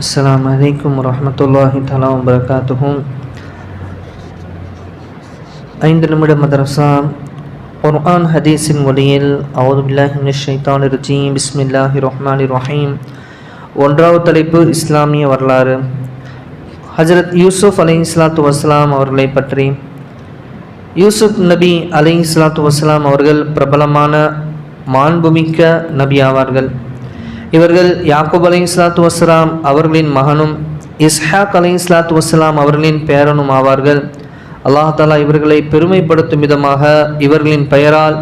السلام عليكم ورحمة الله تعالى وبركاته ஐந்து நிமிட மதரசா குர்ஆன் ஹதீஸின் ஒளியில் அவுது பில்லாஹி மினஷ் ஷைத்தானிர் ரஜீம் பிஸ்மில்லாஹி ரஹ்மானிர் ரஹீம் ஒன்றாவது தலைப்பு இஸ்லாமிய வரலாறு ஹஜரத் யூசுப் அலை இஸ்லாத்து வஸ்லாம் அவர்களை பற்றி யூசுப் நபி அலை இஸ்லாத்து வஸ்லாம் அவர்கள் பிரபலமான மாண்புமிக்க நபி ஆவார்கள் இவர்கள் யாக்கூப் அலை இஸ்லாத்து வஸ்லாம் அவர்களின் மகனும் இஸ்ஹாக் அலை இஸ்லாத்து வஸ்லாம் அவர்களின் பேரனும் ஆவார்கள். அல்லாஹாலா இவர்களை பெருமைப்படுத்தும் விதமாக இவர்களின் பெயரால்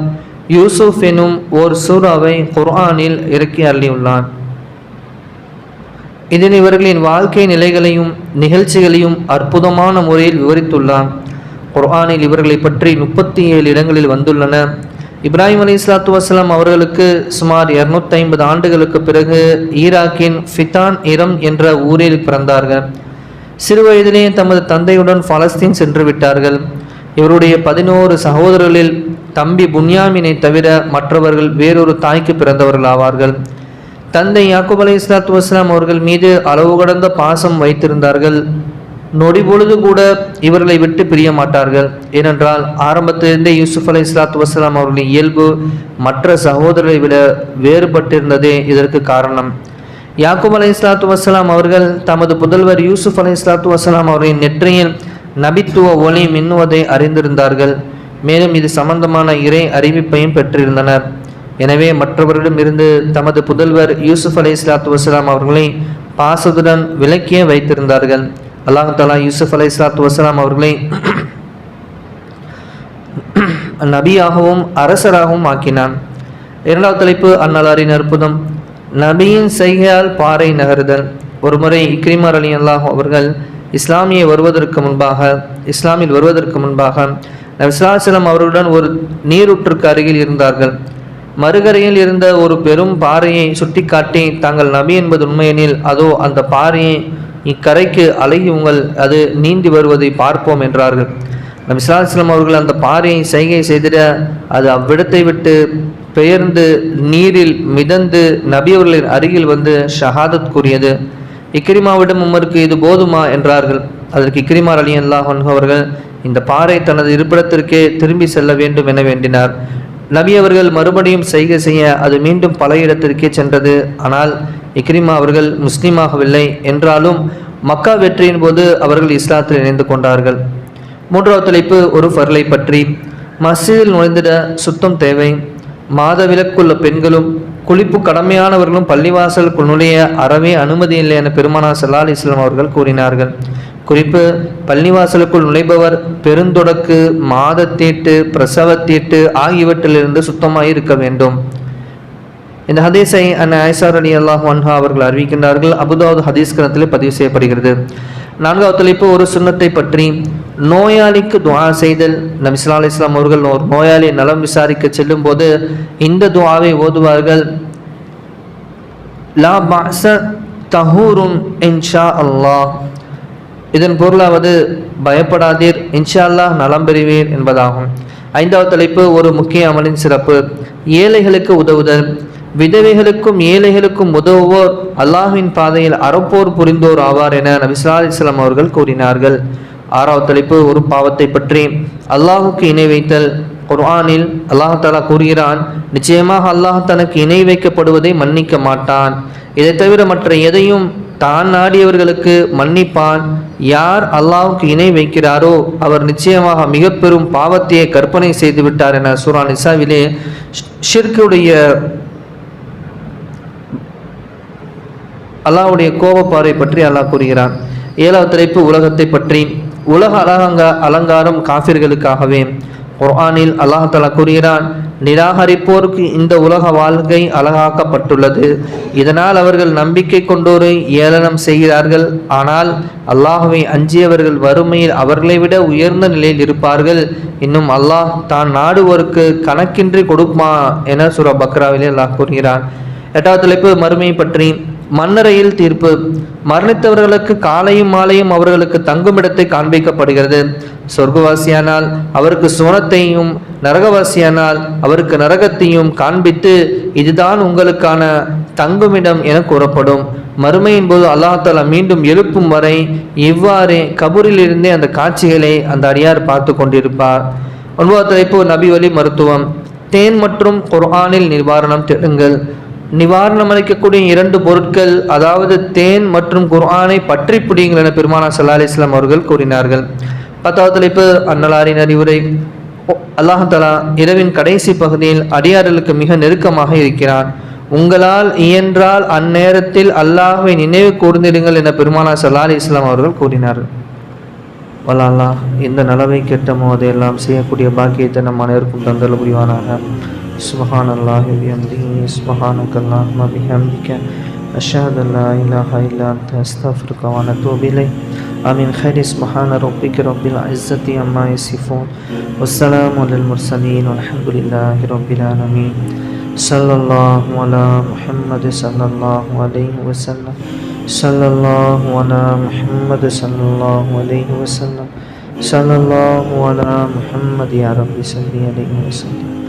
யூசுஃப் எனும் ஓர் சூறாவை குர்ஆனில் இறக்கி அள்ளியுள்ளான். இதில் இவர்களின் வாழ்க்கை நிலைகளையும் நிகழ்ச்சிகளையும் அற்புதமான முறையில் விவரித்துள்ளான். குர்ஆனில் இவர்களை பற்றி முப்பத்தி ஏழு இடங்களில் வந்துள்ளன. இப்ராஹிம் அலி இஸ்லாத்து வசலாம் அவர்களுக்கு சுமார் இருநூத்தி ஐம்பது ஆண்டுகளுக்கு பிறகு ஈராக்கின் ஃபிதான் இரம் என்ற ஊரில் பிறந்தார்கள். சிறு வயதிலேயே தமது தந்தையுடன் பலஸ்தீன் சென்று விட்டார்கள். இவருடைய பதினோரு சகோதரர்களில் தம்பி புன்யாமினை தவிர மற்றவர்கள் வேறொரு தாய்க்கு பிறந்தவர்கள் ஆவார்கள். தந்தை யாக்குப் அலி இஸ்லாத்து வஸ்லாம் அவர்கள் மீது அளவு கடந்த பாசம் வைத்திருந்தார்கள். நொடி பொழுது கூட இவர்களை விட்டு பிரிய மாட்டார்கள். ஏனென்றால் ஆரம்பத்திலிருந்தே யூசுப் அலி இஸ்லாத்து வசலாம் அவர்களின் இயல்பு மற்ற சகோதரரை விட வேறுபட்டிருந்ததே இதற்கு காரணம். யாக்கூப் அலை இஸ்லாத்து வசலாம் அவர்கள் தமது புதல்வர் யூசுப் அலை இஸ்லாத்து வசலாம் அவர்களின் நெற்றியில் நபித்துவ ஒளி மின்னுவதை அறிந்திருந்தார்கள். மேலும் இது சம்பந்தமான இறை அறிவிப்பையும் பெற்றிருந்தனர். எனவே மற்றவரிடமிருந்து தமது புதல்வர் யூசுப் அலை இஸ்லாத்து வசலாம் அவர்களை பாசத்துடன் விலக்கியே வைத்திருந்தார்கள். அல்லாஹ் தாலா யூசுப் அலை இஸ்லாத்து வசலாம் அவர்களை நபியாகவும் அரசராகவும் ஆக்கினான். இரண்டாவது தலைப்பு அன்னலாரின் அற்புதம். நபியின் செய்கையால் பாறை நகருதல். ஒருமுறை இக்ரிமர் அலி அல்லாஹ் அவர்கள் இஸ்லாமிய வருவதற்கு முன்பாக இஸ்லாமில் வருவதற்கு முன்பாக நபிஸ்லாசலம் அவர்களுடன் ஒரு நீரூற்றுக்கு அருகில் இருந்தார்கள். மறுகரையில் இருந்த ஒரு பெரும் பாறையை சுட்டிக்காட்டி தாங்கள் நபி என்பது உண்மையெனில் அதோ அந்த பாறையை இக்கரைக்கு அழகி உங்கள் அது நீந்தி வருவதை பார்ப்போம் என்றார்கள். நபிஸ்லாஸ்லம் அவர்கள் அந்த பாறையை செய்கை செய்திட அது அவ்விடத்தை விட்டு பெயர்ந்து நீரில் மிதந்து நபியவர்களின் அருகில் வந்து ஷஹாதத் கூறியது. இக்ரிமாவிடம் உமருக்கு இது போதுமா? என்றார்கள். அதற்கு இக்ரிமார் அலி அல்லாஹ் அவர்கள் இந்த பாறை தனது இருப்பிடத்திற்கே திரும்பி செல்ல வேண்டும் என வேண்டினார். நபி அவர்கள் மறுபடியும் செய்கை செய்ய அது மீண்டும் பல இடத்திற்கே சென்றது. ஆனால் இக்ரிமா அவர்கள் முஸ்லீமாகவில்லை என்றாலும் மக்கா வெற்றியின் போது அவர்கள் இஸ்லாத்தில் இணைந்து கொண்டார்கள். மூன்றாவது தலைப்பு ஒரு ஃபர்லை பற்றி. மசீதில் நுழைந்திட சுத்தம் தேவை. மாத விலக்குள்ள பெண்களும் குளிப்பு கடமையானவர்களும் பள்ளிவாசலுக்குள் நுழைய அறவே அனுமதி இல்லை என பெருமானா சல்லால் இஸ்லாம் அவர்கள் கூறினார்கள். குறிப்பு பள்ளிவாசலுக்குள் நுழைபவர் பெருந்தொடக்கு மாதத்தீட்டு பிரசவத்தீட்டு ஆகியவற்றிலிருந்து சுத்தமாக இருக்க வேண்டும். இந்த ஹதீஸை அண்ணன் ஐசார் அலி அல்லாஹ் வன்ஹா அவர்கள் அறிவிக்கின்றார்கள். அபுதாவது ஹதீஸ் கிரந்தத்தில் பதிவு செய்யப்படுகிறது. நான்காவது தலைப்பு ஒரு சுண்ணத்தை பற்றி. நோயாளிக்கு துவா செய்தல். நபிஸ்லா அலி இஸ்லாம் அவர்கள் ஒரு நோயாளி நலம் விசாரிக்க செல்லும் போது இந்த துவாவை ஓதுவார்கள். லா பாச தஹூரும் இன்ஷா அல்லாஹ். இதன் பொருளாவது பயப்படாதீர் இன்ஷா அல்லாஹ் நலம் பெறுவீர் என்பதாகும். ஐந்தாவது தலைப்பு ஒரு முக்கிய அமலின் சிறப்பு. ஏழைகளுக்கு உதவுதல். விதவைகளுக்கும் ஏழைகளுக்கும் உதவுவோர் அல்லாஹ்வின் பாதையில் அறப்போர் புரிந்தோர் ஆவார் என நபிஸ்லா அலிஸ்லாம் அவர்கள் கூறினார்கள். ஆறாவது தலைப்பு ஒரு பாவத்தை பற்றி. அல்லாஹுக்கு இணை வைத்தல். குர்ஆனில் அல்லாஹாலா கூறுகிறான் நிச்சயமாக அல்லாஹ் தனக்கு இணை வைக்கப்படுவதை மன்னிக்க மாட்டான். இதை தவிர மற்ற எதையும் தான் நாடியவர்களுக்கு மன்னிப்பான். யார் அல்லாவுக்கு இணை வைக்கிறாரோ அவர் நிச்சயமாக மிக பெரும் பாவத்தையே கற்பனை செய்து விட்டார் என சூரா நிசாவிலே ஷிர்குடைய அல்லாவுடைய கோபப்பாறை பற்றி அல்லாஹ் கூறுகிறான். ஏழாவது தலைப்பு உலகத்தை பற்றி. உலக அலங்க அலங்காரம் காஃபிர்களுக்காகவே. குர்ஆனில் அல்லாஹ் தலா கூறுகிறான் நிராகரிப்போருக்கு இந்த உலக வாழ்க்கை அழகாக்கப்பட்டுள்ளது. இதனால் அவர்கள் நம்பிக்கை கொண்டோரை ஏளனம் செய்கிறார்கள். ஆனால் அல்லாஹுவை அஞ்சியவர்கள் வறுமையில் அவர்களை விட உயர்ந்த நிலையில் இருப்பார்கள். இன்னும் அல்லாஹ் தான் நாடுவோருக்கு கணக்கின்றி கொடுக்குமா என சுர பக்ராவிலே அல்லாஹ் கூறுகிறான். எட்டாவது தலைப்பு மறுமையை பற்றி. மன்னரையில் தீர்ப்பு. மரணித்தவர்களுக்கு காலையும் மாலையும் அவர்களுக்கு தங்குமிடத்தை காண்பிக்கப்படுகிறது. சொர்க்கவாசியானால் அவருக்கு சுவனத்தையும் நரகவாசியானால் அவருக்கு நரகத்தையும் காண்பித்து இதுதான் உங்களுக்கான தங்குமிடம் என கூறப்படும். மறுமையின் போது அல்லாஹாலா மீண்டும் எழுப்பும் வரை இவ்வாறே கபூரிலிருந்தே அந்த காட்சிகளை அந்த அடியார் பார்த்து கொண்டிருப்பார். ஒன்பதாவது தலைப்பு நபி வழி மருத்துவம். தேன் மற்றும் குர்ஆனில் நிவாரணம் தேடுங்கள். நிவாரணம் அளிக்கக்கூடிய இரண்டு பொருட்கள் அதாவது தேன் மற்றும் குர்ஆனை பற்றி பிடிங்கள் என பெருமானா சல்லா அலிஸ்லாம் அவர்கள் கூறினார்கள். பத்தாவது தலைப்பு அன்னலாரின் அறிவுரை அல்லாஹ் தலா இரவின் கடைசி பகுதியில் அடியார்களுக்கு மிக நெருக்கமாக இருக்கிறான். உங்களால் இயன்றால் அந்நேரத்தில் அல்லாஹை நினைவு கூர்ந்திடுங்கள் என பெருமானா சல்லா அலி இஸ்லாம் அவர்கள் கூறினார்கள். வல்லாலா இந்த நலவை கெட்டமோ அதையெல்லாம் செய்யக்கூடிய பாக்கியத்தை நம் அனைவருக்கும் தந்தல் புரிவானாக سبحان الله بحمده سبحانك اللهم بحمدك أشهد أن لا إله إلا أنت أستغفرك وأتوب إليك. آمين خير سبحان ربك رب العزة عما يصفون والسلام على المرسلين والحمد لله رب العالمين صلى الله على محمد صلى الله عليه وسلم. صلى الله على محمد صلى الله عليه وسلم. صلى الله على محمد يا رب صلي عليه وسلم.